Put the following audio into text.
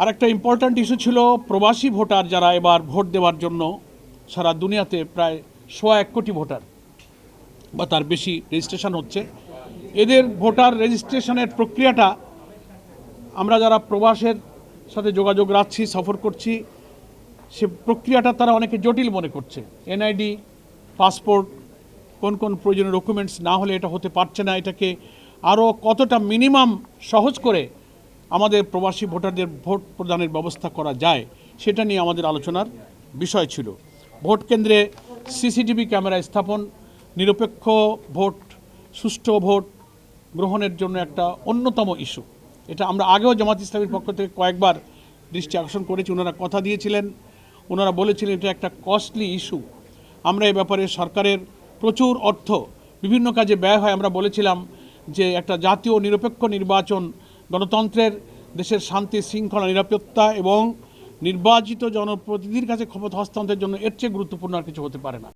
আর একটা important issue ছিল প্রবাসী ভোটার যারা এবার ভোট দেওয়ার জন্য সারা দুনিয়াতে প্রায় সোয়া এক কোটি ভোটার বা তার বেশি রেজিস্ট্রেশন হচ্ছে। এদের ভোটার রেজিস্ট্রেশনের প্রক্রিয়াটা আমরা যারা প্রবাসের সাথে যোগাযোগ রাখছি, সফর করছি, সে প্রক্রিয়াটা তারা অনেকে জটিল মনে করছে। এনআইডি পাসপোর্ট কোন কোন প্রয়োজনীয় ডকুমেন্টস না হলে এটা হতে পারছে না। এটাকে আরও কতটা মিনিমাম সহজ করে আমাদের প্রবাসী ভোটারদের ভোট প্রদানের ব্যবস্থা করা যায়, সেটা নিয়ে আমাদের আলোচনার বিষয় ছিল। ভোট কেন্দ্রে সিসিটিভি ক্যামেরা স্থাপন, নিরপেক্ষ ভোট, সুষ্ঠু ভোট গ্রহণের জন্য একটা অন্যতম ইস্যু। এটা আমরা আগেও জামাত ইসলামের পক্ষ থেকে কয়েকবার দৃষ্টি আকর্ষণ করেছি, ওনারা কথা দিয়েছিলেন, ওনারা বলেছিলেন এটা একটা কস্টলি ইস্যু আমরা এই ব্যাপারে সরকারের প্রচুর অর্থ, বিভিন্ন কাজে ব্যয় হয়। আমরা বলেছিলাম যে একটা জাতীয় নিরপেক্ষ নির্বাচন গণতন্ত্রের দেশের শান্তি, শৃঙ্খলা, নিরাপত্তা এবং নির্বাচিত জনপ্রতিনিধির কাছে ক্ষমতা হস্তান্তরের জন্য এর চেয়ে গুরুত্বপূর্ণ আর কিছু হতে পারে না।